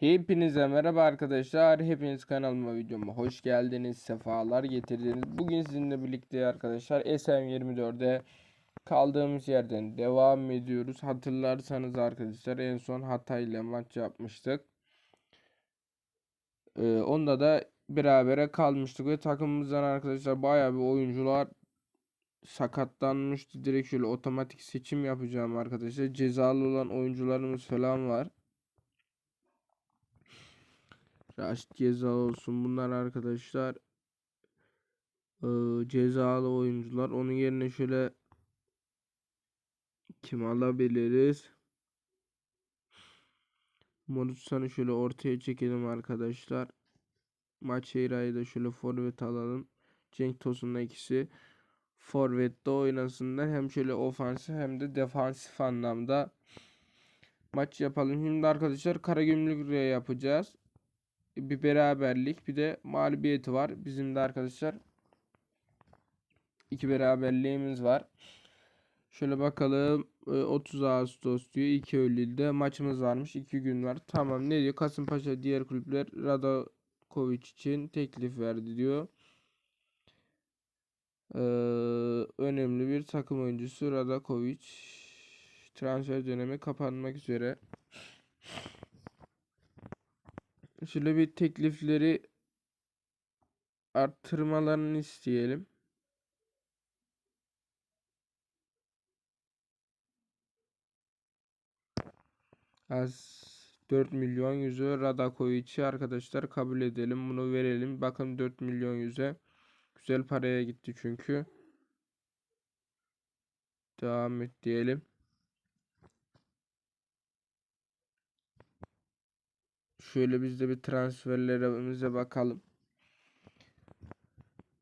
Hepinize merhaba arkadaşlar. Hepiniz kanalıma videoma hoş geldiniz. Sefalar getirdiniz. Bugün sizinle birlikte arkadaşlar SM24'de kaldığımız yerden devam ediyoruz. Hatırlarsanız arkadaşlar en son Hatay ile maç yapmıştık. Ee, onda da berabere kalmıştık ve takımımızdan arkadaşlar bayağı bir oyuncular sakatlanmıştı. Direkt şöyle otomatik seçim yapacağım arkadaşlar. Cezalı olan oyuncularımız falan var. Raşit ceza olsun. Bunlar arkadaşlar eee, cezalı oyuncular. Onun yerine şöyle kim alabiliriz? Morutsan'ı şöyle ortaya çekelim arkadaşlar. Maçeyra'yı da şöyle forvet alalım. Cenk Tosun'la ikisi forvette oynasınlar. Hem şöyle ofansif hem de defansif anlamda maç yapalım. Şimdi arkadaşlar Karagümrük'le yapacağız bir beraberlik bir de mağlubiyeti var. Bizim de arkadaşlar iki beraberliğimiz var. Şöyle bakalım 30 Ağustos diyor 2 Eylül'de maçımız varmış 2 gün var. Tamam ne diyor Kasımpaşa diğer kulüpler Radakovic için teklif verdi diyor. Ee, önemli bir takım oyuncusu Radakovic transfer dönemi kapanmak üzere. Şöyle bir teklifleri arttırmalarını isteyelim. Az 4 milyon yüzü Radakovic'i arkadaşlar kabul edelim. Bunu verelim. Bakın 4 milyon yüze. Güzel paraya gitti çünkü. Devam et diyelim. Şöyle biz de bir transferlerimize bakalım.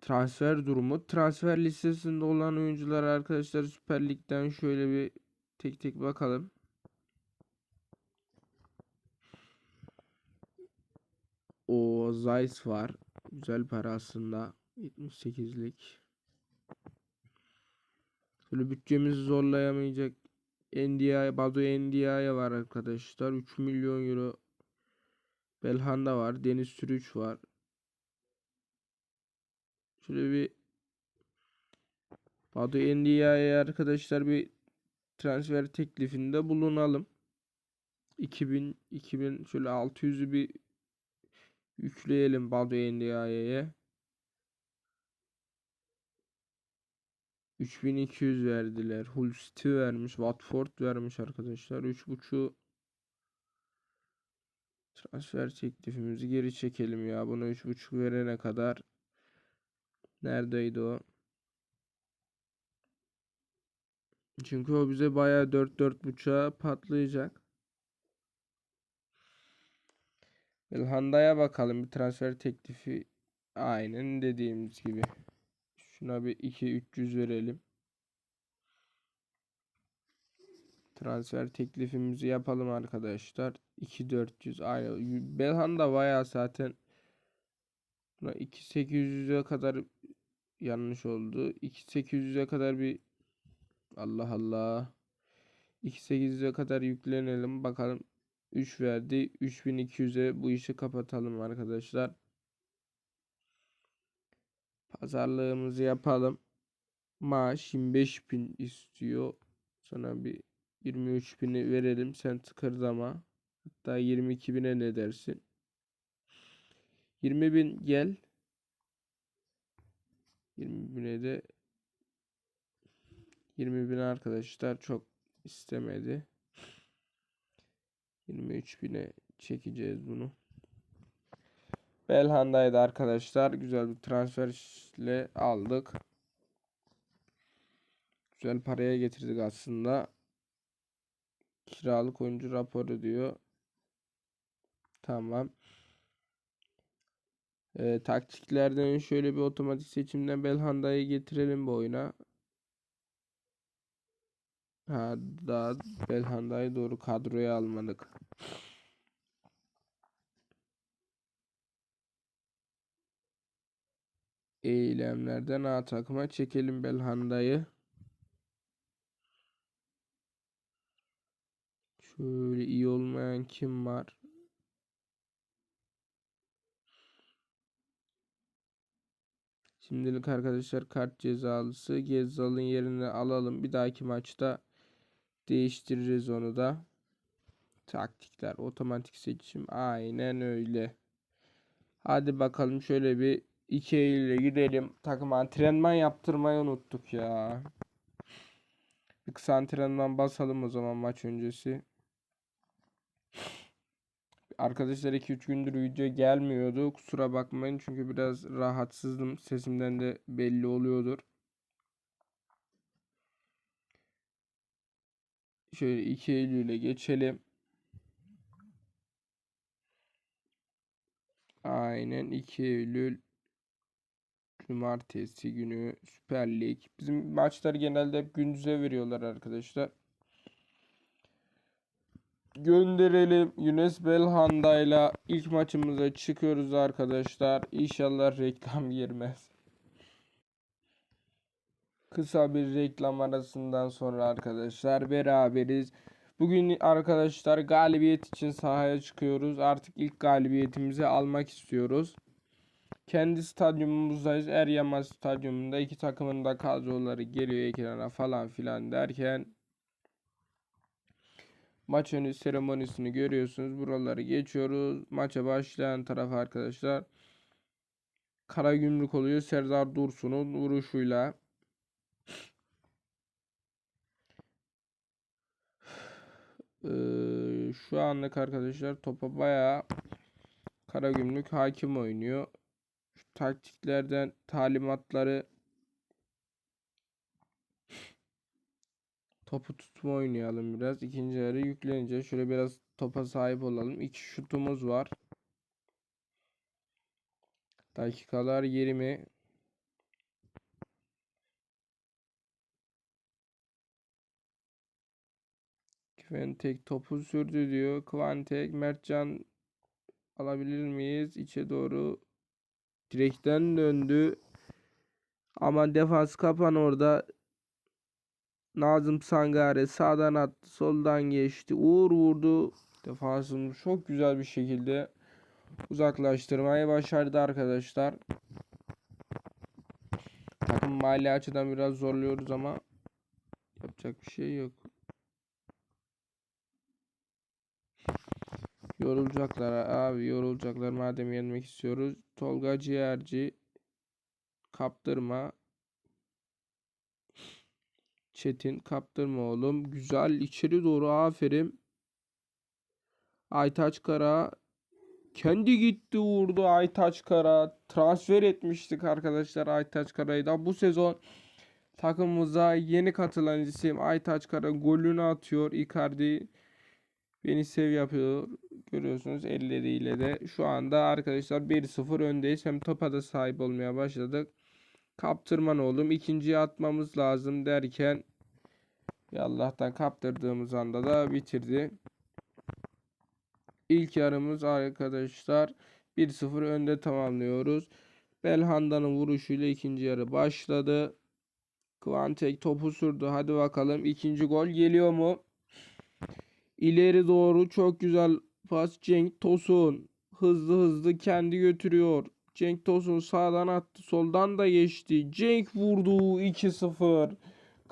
Transfer durumu. Transfer listesinde olan oyuncular arkadaşlar Süper Lig'den şöyle bir tek tek bakalım. O Zeiss var. Güzel para aslında. 78'lik. Böyle bütçemizi zorlayamayacak NDI, Badu NDI'ye var arkadaşlar. 3 milyon euro Belhanda var. Deniz Sürüç var. Şöyle bir Badu NDI'ye arkadaşlar bir transfer teklifinde bulunalım. 2000 2000 şöyle 600'ü bir yükleyelim Badu NDI'ye. 3200 verdiler. Hull City vermiş. Watford vermiş arkadaşlar. 3.5 transfer teklifimizi geri çekelim ya. Bunu 3.5 verene kadar neredeydi o? Çünkü o bize bayağı 4 4.5'a patlayacak. Belhanda'ya bakalım bir transfer teklifi aynen dediğimiz gibi. Şuna bir 2 300 verelim. Transfer teklifimizi yapalım arkadaşlar. 2 400 aynı. Belhanda bayağı zaten buna 2 800'e kadar yanlış oldu. 2 800'e kadar bir Allah Allah. 2 800'e kadar yüklenelim. Bakalım 3 verdi. 3200'e bu işi kapatalım arkadaşlar. Pazarlığımızı yapalım. Maaş 25.000 istiyor. Sana bir 23.000'i verelim. Sen tıkırdama. Hatta 22.000'e ne dersin? 20.000 gel. 20.000'e de 20.000 arkadaşlar çok istemedi. 23.000'e çekeceğiz bunu. Belhanda'ydı arkadaşlar. Güzel bir transferle aldık. Güzel paraya getirdik aslında. Kiralık oyuncu raporu diyor. Tamam. Ee, taktiklerden şöyle bir otomatik seçimden Belhanda'yı getirelim bu oyuna. Ha daha Belhanda'yı doğru kadroya almadık. Eylemlerden A takıma çekelim Belhanda'yı. Şöyle iyi olmayan kim var? Şimdilik arkadaşlar kart cezalısı Gezzal'ın yerine alalım. Bir dahaki maçta değiştiririz onu da. Taktikler, otomatik seçim. Aynen öyle. Hadi bakalım şöyle bir 2 Eylül'e gidelim. Takım antrenman yaptırmayı unuttuk ya. Bir kısa antrenman basalım o zaman maç öncesi. Arkadaşlar 2-3 gündür video gelmiyordu. Kusura bakmayın çünkü biraz rahatsızdım. Sesimden de belli oluyordur. Şöyle 2 Eylül'e geçelim. Aynen 2 Eylül Cumartesi günü Süper Lig. Bizim maçlar genelde hep gündüze veriyorlar arkadaşlar. Gönderelim. Yunus Belhanda'yla ilk maçımıza çıkıyoruz arkadaşlar. İnşallah reklam girmez. Kısa bir reklam arasından sonra arkadaşlar beraberiz. Bugün arkadaşlar galibiyet için sahaya çıkıyoruz. Artık ilk galibiyetimizi almak istiyoruz. Kendi stadyumumuzdayız. Eryama stadyumunda iki takımın da kadroları geliyor ekrana falan filan derken maç önü seremonisini görüyorsunuz. Buraları geçiyoruz. Maça başlayan taraf arkadaşlar Karagümrük oluyor. Serdar Dursun'un vuruşuyla Ee, şu anlık arkadaşlar topa bayağı Karagümrük hakim oynuyor. Şu taktiklerden talimatları topu tutma oynayalım biraz. İkinci yarı yüklenince şöyle biraz topa sahip olalım. İki şutumuz var. Dakikalar 20. Kventek topu sürdü diyor. Kvantek Mertcan alabilir miyiz? İçe doğru direkten döndü. Ama defans kapan orada. Nazım Sangare sağdan attı. Soldan geçti. Uğur vurdu. Defansını çok güzel bir şekilde uzaklaştırmayı başardı arkadaşlar. Takım mali açıdan biraz zorluyoruz ama yapacak bir şey yok. Yorulacaklar abi yorulacaklar madem yenmek istiyoruz. Tolga Ciğerci kaptırma. Çetin kaptırma oğlum. Güzel içeri doğru aferin. Aytaç Kara kendi gitti vurdu Aytaç Kara. Transfer etmiştik arkadaşlar Aytaç Kara'yı da. Bu sezon takımımıza yeni katılan isim Aytaç Kara golünü atıyor. Icardi beni sev yapıyor. Görüyorsunuz elleriyle de. Şu anda arkadaşlar 1-0 öndeyiz. Hem topa da sahip olmaya başladık. Kaptırman oğlum. ikinciyi atmamız lazım derken Allah'tan kaptırdığımız anda da bitirdi. İlk yarımız arkadaşlar 1-0 önde tamamlıyoruz. Belhanda'nın vuruşuyla ikinci yarı başladı. Kvantek topu sürdü. Hadi bakalım ikinci gol geliyor mu? İleri doğru çok güzel pas Cenk Tosun. Hızlı hızlı kendi götürüyor. Cenk Tosun sağdan attı. Soldan da geçti. Cenk vurdu 2-0.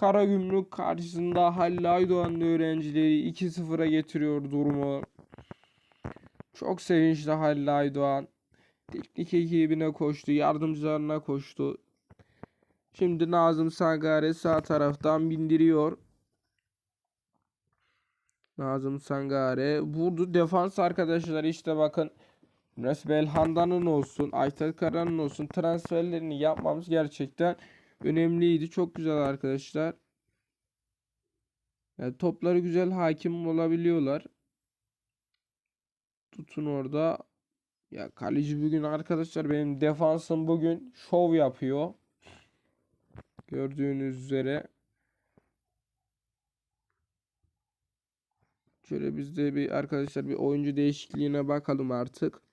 Karagümrük karşısında Halil Aydoğan öğrencileri 2-0'a getiriyor durumu. Çok sevinçli Halil Aydoğan. Teknik ekibine koştu. Yardımcılarına koştu. Şimdi Nazım Sangare sağ taraftan bindiriyor. Nazım Sangare vurdu. Defans arkadaşlar işte bakın. Biraz Belhanda'nın olsun. Aytat Kara'nın olsun. Transferlerini yapmamız gerçekten önemliydi. Çok güzel arkadaşlar. Yani topları güzel hakim olabiliyorlar. Tutun orada. Ya kaleci bugün arkadaşlar benim defansım bugün şov yapıyor. Gördüğünüz üzere. Şöyle biz de bir arkadaşlar bir oyuncu değişikliğine bakalım artık.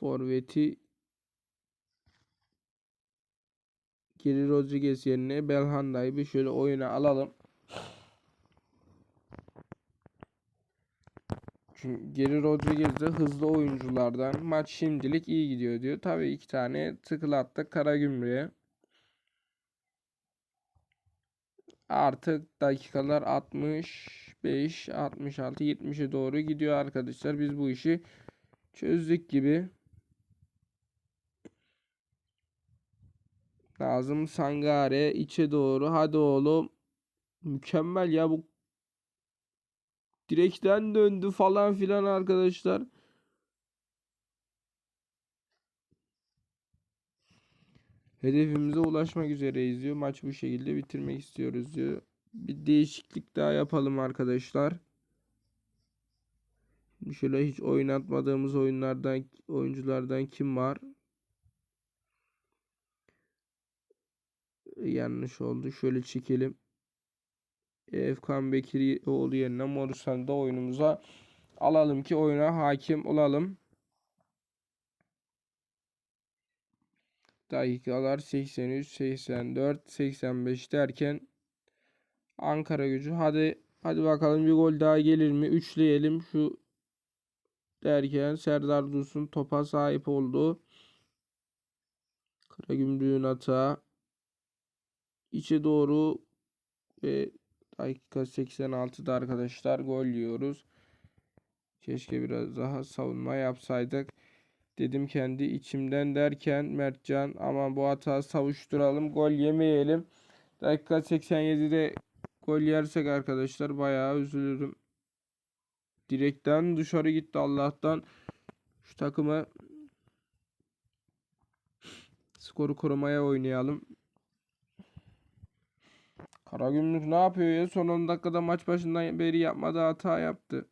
Forveti Geri Rodriguez yerine Belhanda'yı bir şöyle oyuna alalım. Çünkü Geri Rodriguez de hızlı oyunculardan. Maç şimdilik iyi gidiyor diyor. Tabii iki tane tıklattık Karagümrük'e. Artık dakikalar 65, 66, 70'e doğru gidiyor arkadaşlar. Biz bu işi çözdük gibi. Nazım Sangare içe doğru. Hadi oğlum. Mükemmel ya bu. Direkten döndü falan filan arkadaşlar. Hedefimize ulaşmak üzereyiz diyor. Maç bu şekilde bitirmek istiyoruz diyor. Bir değişiklik daha yapalım arkadaşlar. Şöyle hiç oynatmadığımız oyunlardan oyunculardan kim var? Yanlış oldu. Şöyle çekelim. Efkan Bekirioğlu yerine Morusan'ı da oyunumuza alalım ki oyuna hakim olalım. Dakikalar 83, 84, 85 derken Ankara gücü hadi hadi bakalım bir gol daha gelir mi? Üçleyelim şu derken Serdar Dursun topa sahip oldu. Karagümrük'ün hata içe doğru ve dakika 86'da arkadaşlar gol yiyoruz. Keşke biraz daha savunma yapsaydık. Dedim kendi içimden derken Mertcan aman bu hata savuşturalım gol yemeyelim. Dakika 87'de gol yersek arkadaşlar bayağı üzülürüm. Direkten dışarı gitti Allah'tan. Şu takımı skoru korumaya oynayalım. Karagümrük ne yapıyor ya? Son 10 dakikada maç başından beri yapmadığı hata yaptı.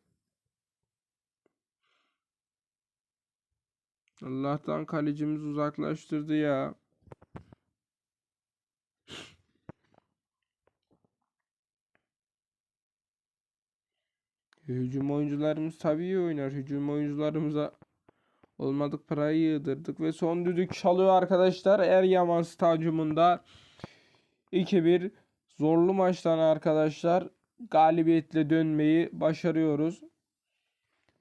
Allah'tan kalecimiz uzaklaştırdı ya. Hücum oyuncularımız tabii iyi oynar. Hücum oyuncularımıza olmadık parayı yığdırdık ve son düdük çalıyor arkadaşlar. Eryaman stadyumunda 2-1 zorlu maçtan arkadaşlar galibiyetle dönmeyi başarıyoruz.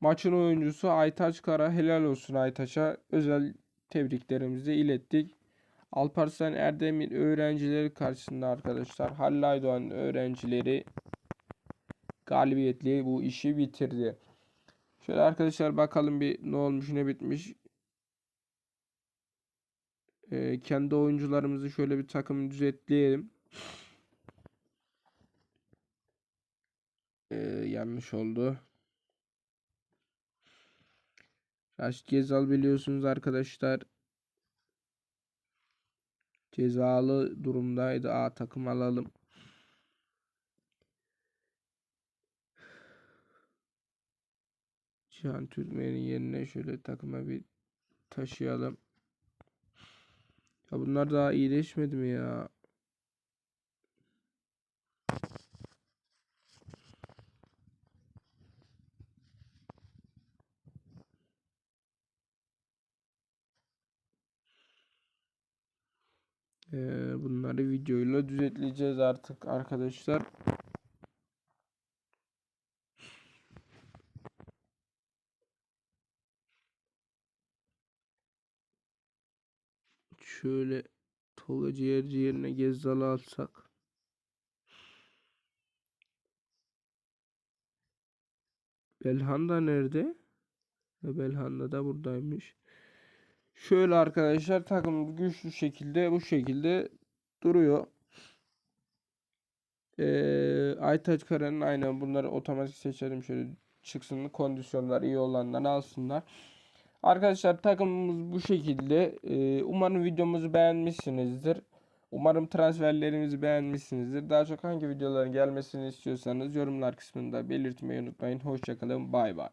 Maçın oyuncusu Aytaç Kara helal olsun Aytaç'a özel tebriklerimizi ilettik. Alparslan Erdemir öğrencileri karşısında arkadaşlar Halil Aydoğan öğrencileri galibiyetle bu işi bitirdi. Şöyle arkadaşlar bakalım bir ne olmuş ne bitmiş. Ee, kendi oyuncularımızı şöyle bir takım düzetleyelim. Yanlış oldu. Raşit Gezal biliyorsunuz arkadaşlar. Cezalı durumdaydı. A takım alalım. Cihan Türkmen'in yerine şöyle takıma bir taşıyalım. Ya bunlar daha iyileşmedi mi ya? Ee, bunları videoyla düzenleyeceğiz artık arkadaşlar. Şöyle Tolga Ciğerci yerine Gezzal'ı alsak. Belhanda nerede? Belhanda da buradaymış. Şöyle arkadaşlar takım güçlü şekilde bu şekilde duruyor. Ee, Aytaç Kara'nın aynen bunları otomatik seçelim şöyle çıksın kondisyonlar iyi olanları alsınlar. Arkadaşlar takımımız bu şekilde. Ee, umarım videomuzu beğenmişsinizdir. Umarım transferlerimizi beğenmişsinizdir. Daha çok hangi videoların gelmesini istiyorsanız yorumlar kısmında belirtmeyi unutmayın. Hoşçakalın. Bay bay.